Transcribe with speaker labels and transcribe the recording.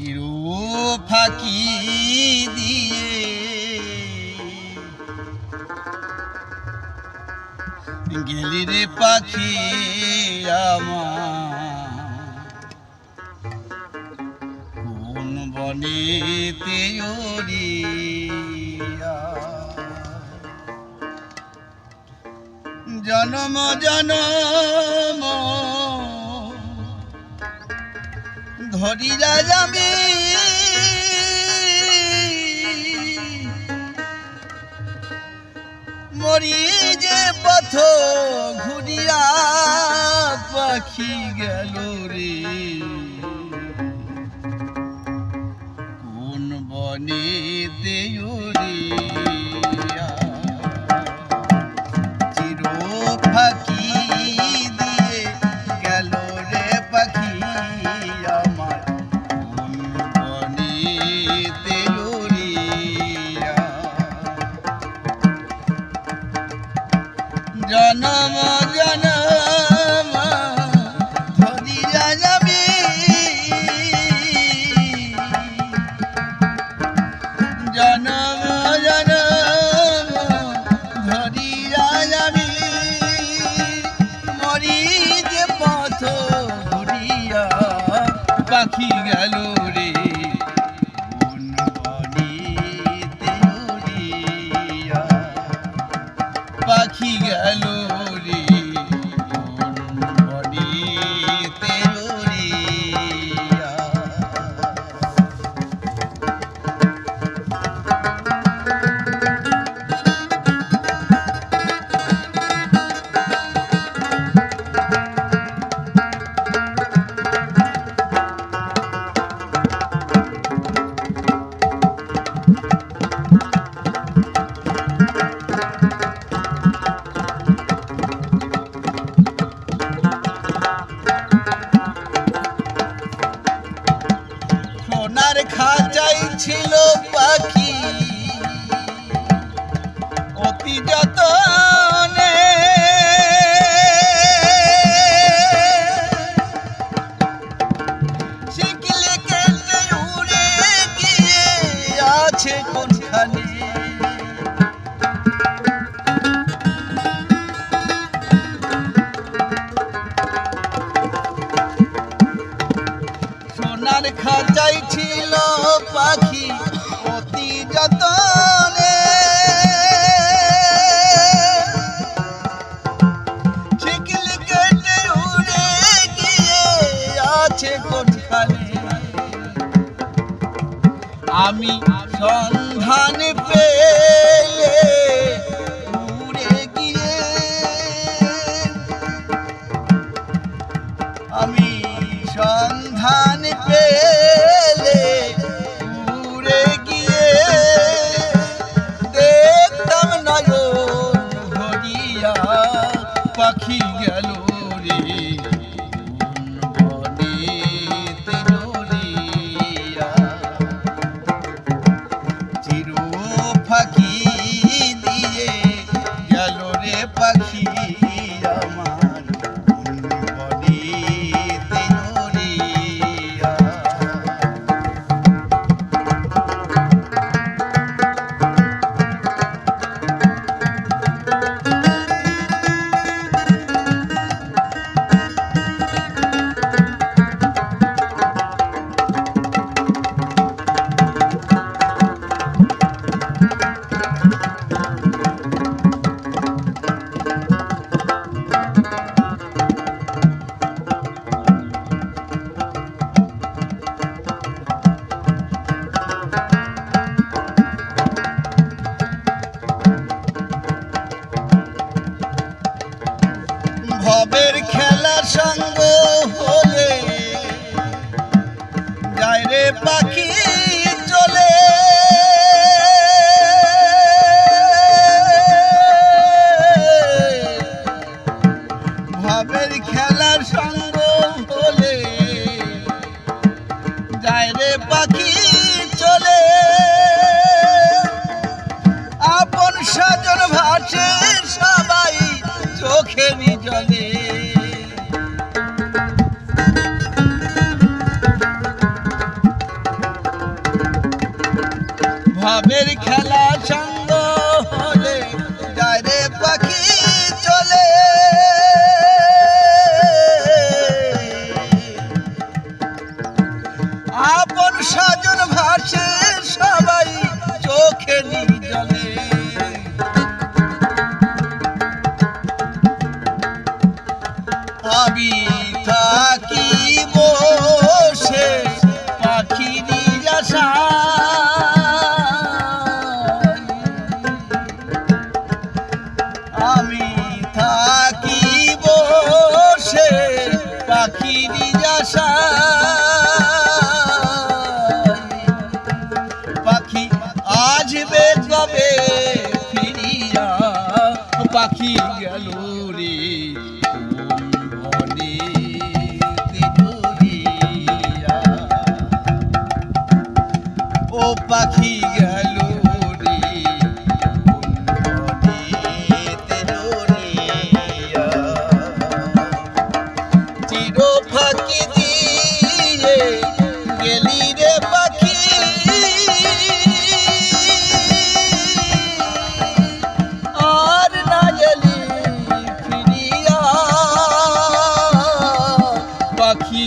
Speaker 1: চিরু ফাঁকি দিয়ে। গেলি রে পাখি কোন বনে জনম জনম ধরিরা যাবি মরি যে পথ ঘুরিয়া পাখি গেল রে। কোন বনে দেউরিয়া পাখি গেল। যতনে। শিকলে কেটে উড়ে গিয়ে আছে কোনখানে? সোনার খাঁচাই ছিল পাখি আমি সন্ধান পেলে উড়ে গিয়ে আমি সন্ধান পেলে উড়ে গিয়ে দেখতাম নয়ন ভরিয়া পাখি গেল রে। রে পাখি পাখি চলে। ভাবের খেলার সঙ্গ বলে যায় রে পাখি চলে। আপন স্বজন ভাসে সবাই চোখে নিয়ে America. আসবে কবে ফিরিয়া পাখি গেল রে ও পাখি গেল পাখি